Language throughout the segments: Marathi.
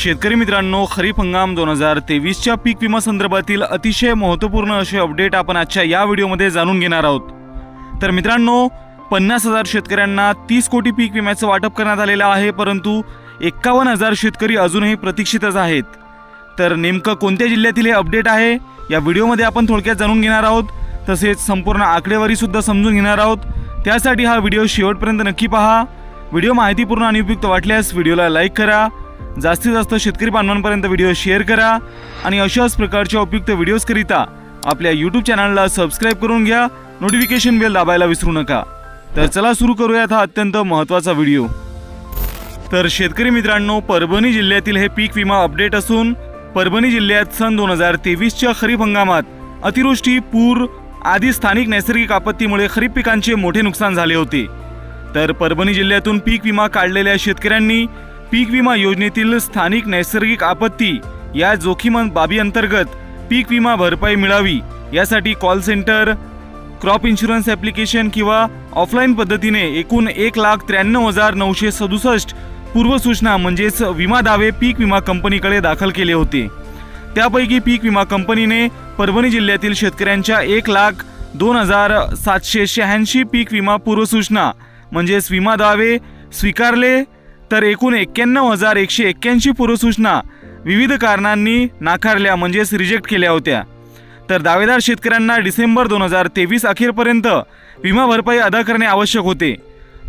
शेतकरी मित्रांनो खरीप हंगाम दोन हजार तेवीसच्या पीक विमा संदर्भातील अतिशय महत्त्वपूर्ण असे अपडेट आपण आजच्या या व्हिडिओमध्ये जाणून घेणार आहोत. तर मित्रांनो पन्नास हजार शेतकऱ्यांना तीस कोटी पीक विम्याचं वाटप करण्यात आलेलं आहे परंतु एक्कावन्न हजार शेतकरी अजूनही प्रतीक्षितच आहेत. तर नेमकं कोणत्या जिल्ह्यातील हे अपडेट आहे या व्हिडिओमध्ये आपण थोडक्यात जाणून घेणार आहोत. तसेच संपूर्ण आकडेवारीसुद्धा समजून घेणार आहोत. त्यासाठी हा व्हिडिओ शेवटपर्यंत नक्की पहा. व्हिडिओ माहितीपूर्ण आणि उपयुक्त वाटल्यास व्हिडिओला लाईक करा. जास्तीत जास्त शेतकरी बांधवांपर्यंत व्हिडिओ शेअर करा आणि अशाच प्रकारच्या उपयुक्त व्हिडिओजकरिता आपल्या यूट्यूब चॅनलला सबस्क्राईब करून घ्या. नोटिफिकेशन बेल दाबायला विसरू नका. तर चला सुरू करूयात हा अत्यंत महत्त्वाचा व्हिडिओ. तर शेतकरी मित्रांनो परभणी जिल्ह्यातील हे पीक विमा अपडेट असून परभणी जिल्ह्यात सन दोन हजार तेवीसच्या खरीप हंगामात अतिवृष्टी पूर आदी स्थानिक नैसर्गिक आपत्तीमुळे खरीप पिकांचे मोठे नुकसान झाले होते. तर परभणी जिल्ह्यातून पीक विमा काढलेल्या शेतकऱ्यांनी पीक विमा योजनेतील स्थानिक नैसर्गिक आपत्ती या जोखीम बाबी अंतर्गत पीक विमा भरपाई मिळावी यासाठी call centre crop insurance application किंवा ऑफलाईन पद्धतीने एकूण एक लाख त्र्याण्णव हजार नऊशे सदुसष्ट पूर्वसूचना म्हणजेच विमा दावे पीक विमा कंपनीकडे दाखल केले होते. त्यापैकी पीक विमा कंपनीने परभणी जिल्ह्यातील शेतकऱ्यांच्या एक लाख दोन हजार सातशे शहाऐंशी पीक विमा पूर्वसूचना म्हणजेच विमा दावे स्वीकारले तर एकूण एक्क्याण्णव हजार एकशे एक्क्याऐंशी पूर्वसूचना विविध कारणांनी नाकारल्या म्हणजेच रिजेक्ट केल्या होत्या. तर दावेदार शेतकऱ्यांना डिसेंबर दोन हजार तेवीस अखेरपर्यंत विमा भरपाई अदा करणे आवश्यक होते.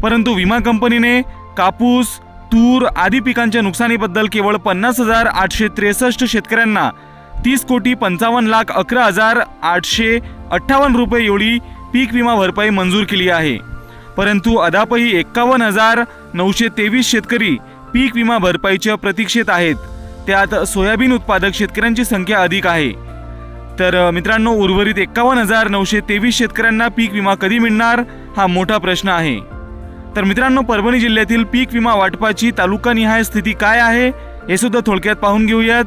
परंतु विमा कंपनीने कापूस तूर आदी पिकांच्या नुकसानीबद्दल केवळ पन्नास हजार आठशे त्रेसष्ट शेतकऱ्यांना तीस कोटी पंचावन्न लाख अकरा हजार आठशे अठ्ठावन्न रुपये एवढी पीक विमा भरपाई मंजूर केली आहे. परंतु अद्यापही एक्कावन्न हजार नऊशे तेवीस शेतकरी पीक विमा भरपाईच्या प्रतीक्षेत आहेत. त्यात सोयाबीन उत्पादक शेतकऱ्यांची संख्या अधिक आहे. तर मित्रांनो उर्वरित एक्कावन्न हजार नऊशे तेवीस शेतकऱ्यांना पीक विमा कधी मिळणार हा मोठा प्रश्न आहे. तर मित्रांनो परभणी जिल्ह्यातील पीक विमा वाटपाची तालुकानिहाय स्थिती काय आहे हे सुद्धा थोडक्यात पाहून घेऊयात.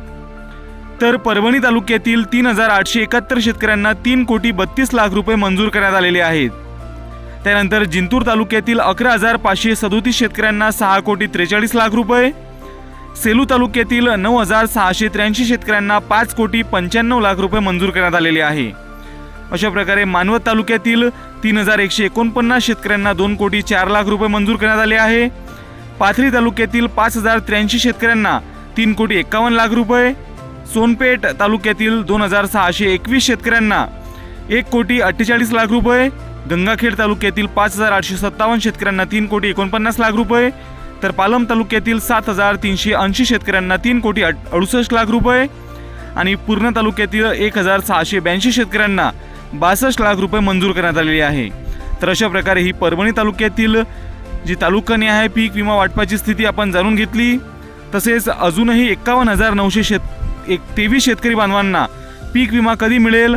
तर परभणी तालुक्यातील तीन हजार आठशे एकाहत्तर शेतकऱ्यांना तीन कोटी बत्तीस लाख रुपये मंजूर करण्यात आलेले आहेत. त्यानंतर जिंतूर तालुक्यातील अकरा हजार पाचशे सदोतीस शेतकऱ्यांना सहा कोटी त्रेचाळीस लाख रुपये. सेलू तालुक्यातील नऊ हजार सहाशे त्र्याऐंशी शेतकऱ्यांना पाच कोटी पंच्याण्णव लाख रुपये मंजूर करण्यात आलेले आहे. अशा प्रकारे मानवत तालुक्यातील तीन हजार एकशे एकोणपन्नास शेतकऱ्यांना दोन कोटी चार लाख रुपये मंजूर करण्यात आले आहे. पाथरी तालुक्यातील पाच हजार त्र्याऐंशी शेतकऱ्यांना तीन कोटी एक्कावन्न लाख रुपये. सोनपेठ तालुक्यातील दोन हजार सहाशे एकवीस शेतकऱ्यांना एक कोटी अठ्ठेचाळीस लाख रुपये. गंगाखेड तालुक्यातील पाच हजार आठशे सत्तावन्न शेतकऱ्यांना तीन कोटी एकोणपन्नास लाख रुपये तर पालम तालुक्यातील सात हजार तीनशे ऐंशी शेतकऱ्यांना तीन कोटी अडुसष्ट लाख रुपये आणि पूर्ण तालुक्यातील एक हजार सहाशे ब्याऐंशी शेतकऱ्यांना बासष्ट लाख रुपये मंजूर करण्यात आलेले आहे. तर अशा प्रकारे ही परभणी तालुक्यातील जी तालुकानिहाय पीक विमा वाटपाची स्थिती आपण जाणून घेतली. तसेच अजूनही एक्कावन्न हजार नऊशे शेत एक तेवीस शेतकरी बांधवांना पीक विमा कधी मिळेल?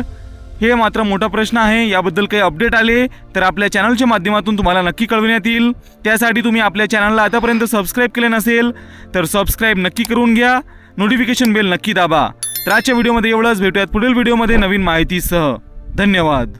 हे मात्र मोठा प्रश्न आहे. याबद्दल काही अपडेट आले तर आपल्या चॅनलच्या माध्यमातून तुम्हाला नक्की कळविण्यात येईल. त्यासाठी तुम्ही आपल्या चॅनलला आतापर्यंत सबस्क्राईब केले नसेल तर सबस्क्राईब नक्की करून घ्या. नोटिफिकेशन बेल नक्की दाबा. तर आजच्या व्हिडिओमध्ये एवढंच. भेटूयात पुढील व्हिडिओमध्ये नवीन माहितीसह. धन्यवाद.